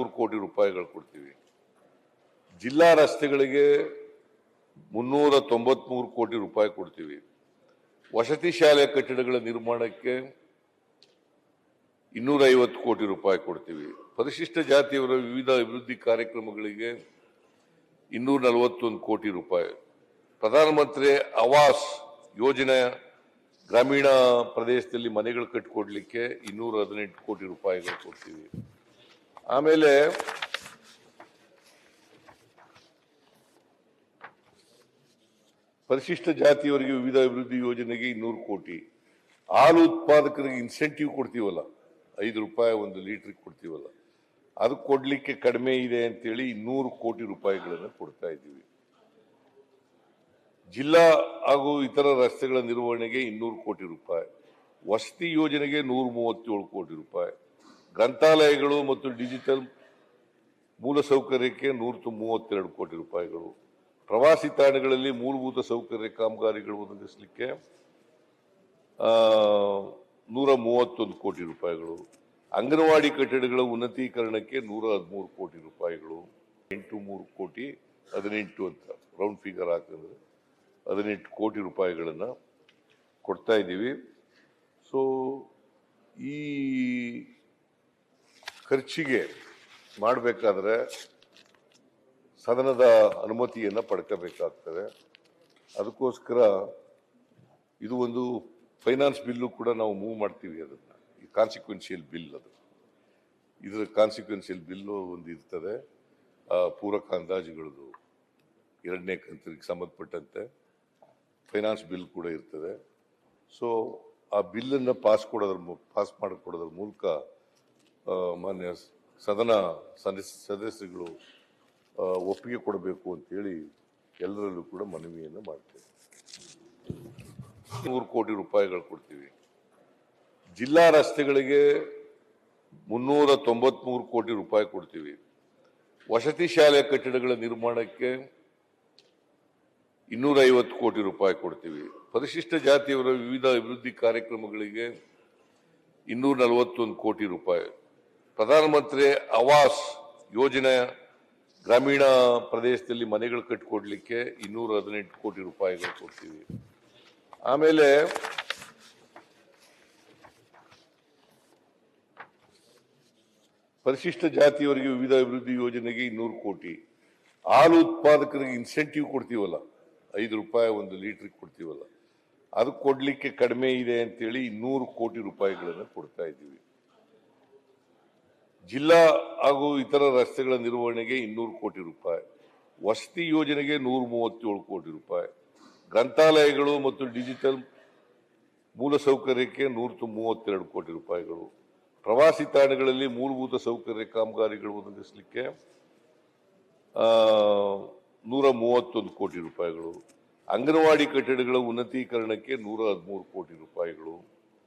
ನೂರು ಕೋಟಿ ರೂಪಾಯಿಗಳು ಕೊಡ್ತೀವಿ. ಜಿಲ್ಲಾ ರಸ್ತೆಗಳಿಗೆ ಮುನ್ನೂರ ತೊಂಬತ್ಮೂರು ಕೋಟಿ ರೂಪಾಯಿ ಕೊಡ್ತೀವಿ. ವಸತಿ ಶಾಲೆ ಕಟ್ಟಡಗಳ ನಿರ್ಮಾಣಕ್ಕೆ ಇನ್ನೂರ ಐವತ್ತು ಕೋಟಿ ರೂಪಾಯಿ ಕೊಡ್ತೀವಿ. ಪರಿಶಿಷ್ಟ ಜಾತಿಯವರ ವಿವಿಧ ಅಭಿವೃದ್ಧಿ ಕಾರ್ಯಕ್ರಮಗಳಿಗೆ ಇನ್ನೂರ ನಲವತ್ತೊಂದು ಕೋಟಿ ರೂಪಾಯಿ. ಪ್ರಧಾನಮಂತ್ರಿ ಆವಾಸ್ ಯೋಜನೆ ಗ್ರಾಮೀಣ ಪ್ರದೇಶದಲ್ಲಿ ಮನೆಗಳು ಕಟ್ಟಿಕೊಡ್ಲಿಕ್ಕೆ ಇನ್ನೂರ ಹದಿನೆಂಟು ಕೋಟಿ ರೂಪಾಯಿಗಳು ಕೊಡ್ತೀವಿ. ಆಮೇಲೆ ಪರಿಶಿಷ್ಟ ಜಾತಿಯವರಿಗೆ ವಿವಿಧ ಅಭಿವೃದ್ಧಿ ಯೋಜನೆಗೆ ಇನ್ನೂರು ಕೋಟಿ. ಹಾಲು ಉತ್ಪಾದಕರಿಗೆ ಇನ್ಸೆಂಟಿವ್ ಕೊಡ್ತೀವಲ್ಲ? ಐದು ರೂಪಾಯಿ ಒಂದು ಲೀಟ್ರಿಗೆ ಕೊಡ್ತೀವಲ್ಲ? ಅದು ಕೊಡ್ಲಿಕ್ಕೆ ಕಡಿಮೆ ಇದೆ ಅಂತೇಳಿ ಇನ್ನೂರು ಕೋಟಿ ರೂಪಾಯಿಗಳನ್ನು ಕೊಡ್ತಾ ಇದ್ದೀವಿ. ಜಿಲ್ಲಾ ಹಾಗೂ ಇತರ ರಸ್ತೆಗಳ ನಿರ್ವಹಣೆಗೆ ಇನ್ನೂರು ಕೋಟಿ ರೂಪಾಯಿ. ವಸತಿ ಯೋಜನೆಗೆ ನೂರ ಮೂವತ್ತೇಳು ಕೋಟಿ ರೂಪಾಯಿ. ಗ್ರಂಥಾಲಯಗಳು ಮತ್ತು ಡಿಜಿಟಲ್ ಮೂಲಸೌಕರ್ಯಕ್ಕೆ ನೂರ ಮೂವತ್ತೆರಡು ಕೋಟಿ ರೂಪಾಯಿಗಳು. ಪ್ರವಾಸಿ ತಾಣಗಳಲ್ಲಿ ಮೂಲಭೂತ ಸೌಕರ್ಯ ಕಾಮಗಾರಿಗಳು ಒದಗಿಸಲಿಕ್ಕೆ ನೂರ ಮೂವತ್ತೊಂದು ಕೋಟಿ ರೂಪಾಯಿಗಳು. ಅಂಗನವಾಡಿ ಕಟ್ಟಡಗಳ ಉನ್ನತೀಕರಣಕ್ಕೆ ನೂರ ಹದಿಮೂರು ಕೋಟಿ ರೂಪಾಯಿಗಳು. ಎಂಟು ಮೂರು ಕೋಟಿ, ಹದಿನೆಂಟು ಅಂತ ರೌಂಡ್ ಫಿಗರ್ ಹಾಕಿದ್ರೆ ಹದಿನೆಂಟು ಕೋಟಿ ರೂಪಾಯಿಗಳನ್ನು ಕೊಡ್ತಾ ಇದ್ದೀವಿ. ಸೊ ಈ ಖರ್ಚಿಗೆ ಮಾಡಬೇಕಾದ್ರೆ ಸದನದ ಅನುಮತಿಯನ್ನು ಪಡ್ಕೋಬೇಕಾಗ್ತದೆ. ಅದಕ್ಕೋಸ್ಕರ ಇದು ಒಂದು ಫೈನಾನ್ಸ್ ಬಿಲ್ಲು ಕೂಡ ನಾವು ಮೂವ್ ಮಾಡ್ತೀವಿ ಅದನ್ನು. ಈ ಕಾನ್ಸಿಕ್ವೆನ್ಷಿಯಲ್ ಬಿಲ್ ಅದು. ಇದರ ಕಾನ್ಸಿಕ್ವೆನ್ಷಿಯಲ್ ಬಿಲ್ಲು ಒಂದು ಇರ್ತದೆ. ಪೂರಕ ಅಂದಾಜುಗಳದು ಎರಡನೇ ಕಂತಿಗೆ ಸಂಬಂಧಪಟ್ಟಂತೆ ಫೈನಾನ್ಸ್ ಬಿಲ್ ಕೂಡ ಇರ್ತದೆ. ಸೊ ಆ ಬಿಲ್ಲನ್ನು ಪಾಸ್ ಕೊಡೋದ್ರ ಪಾಸ್ ಮಾಡಿಕೊಡೋದ್ರ ಮೂಲಕ ಮಾನ್ಯ ಸದನ ಸದಸ್ಯ ಸದಸ್ಯಗಳು ಒಪ್ಪಿಗೆ ಕೊಡಬೇಕು ಅಂತೇಳಿ ಎಲ್ಲರಲ್ಲೂ ಕೂಡ ಮನವಿಯನ್ನು ಮಾಡ್ತೇವೆ. ನೂರು ಕೋಟಿ ರೂಪಾಯಿಗಳು ಕೊಡ್ತೀವಿ. ಜಿಲ್ಲಾ ರಸ್ತೆಗಳಿಗೆ ಮುನ್ನೂರ ತೊಂಬತ್ಮೂರು ಕೋಟಿ ರೂಪಾಯಿ ಕೊಡ್ತೀವಿ. ವಸತಿ ಶಾಲೆ ಕಟ್ಟಡಗಳ ನಿರ್ಮಾಣಕ್ಕೆ ಇನ್ನೂರ ಐವತ್ತು ಕೋಟಿ ರೂಪಾಯಿ ಕೊಡ್ತೀವಿ. ಪರಿಶಿಷ್ಟ ಜಾತಿಯವರ ವಿವಿಧ ಅಭಿವೃದ್ಧಿ ಕಾರ್ಯಕ್ರಮಗಳಿಗೆ ಇನ್ನೂರ ನಲವತ್ತೊಂದು ಕೋಟಿ ರೂಪಾಯಿ ಪ್ರಧಾನಮಂತ್ರಿ ಆವಾಸ್ ಯೋಜನೆ ಗ್ರಾಮೀಣ ಪ್ರದೇಶದಲ್ಲಿ ಮನೆಗಳು ಕಟ್ಟಿಕೊಡ್ಲಿಕ್ಕೆ ಇನ್ನೂರ ಹದಿನೆಂಟು ಕೋಟಿ ರೂಪಾಯಿಗಳು ಕೊಡ್ತೀವಿ. ಆಮೇಲೆ ಪರಿಶಿಷ್ಟ ಜಾತಿಯವರಿಗೆ ವಿವಿಧ ಅಭಿವೃದ್ಧಿ ಯೋಜನೆಗೆ ಇನ್ನೂರು ಕೋಟಿ. ಹಾಲು ಉತ್ಪಾದಕರಿಗೆ ಇನ್ಸೆಂಟಿವ್ ಕೊಡ್ತೀವಲ್ಲ, ಐದು ರೂಪಾಯಿ ಒಂದು ಲೀಟ್ರಿಗೆ ಕೊಡ್ತೀವಲ್ಲ. ಅದು ಕೊಡ್ಲಿಕ್ಕೆ ಕಡಿಮೆ ಇದೆ ಅಂತೇಳಿ ಇನ್ನೂರು ಕೋಟಿ ರೂಪಾಯಿಗಳನ್ನು ಕೊಡ್ತಾ ಇದ್ದೀವಿ. ಜಿಲ್ಲಾ ಹಾಗೂ ಇತರ ರಸ್ತೆಗಳ ನಿರ್ವಹಣೆಗೆ ಇನ್ನೂರು ಕೋಟಿ ರೂಪಾಯಿ, ವಸತಿ ಯೋಜನೆಗೆ ನೂರ ಮೂವತ್ತೇಳು ಕೋಟಿ ರೂಪಾಯಿ, ಗ್ರಂಥಾಲಯಗಳು ಮತ್ತು ಡಿಜಿಟಲ್ ಮೂಲಸೌಕರ್ಯಕ್ಕೆ ನೂರ ಮೂವತ್ತೆರಡು ಕೋಟಿ ರೂಪಾಯಿಗಳು. ಪ್ರವಾಸಿ ತಾಣಗಳಲ್ಲಿ ಮೂಲಭೂತ ಸೌಕರ್ಯ ಕಾಮಗಾರಿಗಳು ಒದಗಿಸಲಿಕ್ಕೆ ನೂರ ಮೂವತ್ತೊಂದು ಕೋಟಿ ರೂಪಾಯಿಗಳು. ಅಂಗನವಾಡಿ ಕಟ್ಟಡಗಳ ಉನ್ನತೀಕರಣಕ್ಕೆ ನೂರ ಹದಿಮೂರು ಕೋಟಿ ರೂಪಾಯಿಗಳು.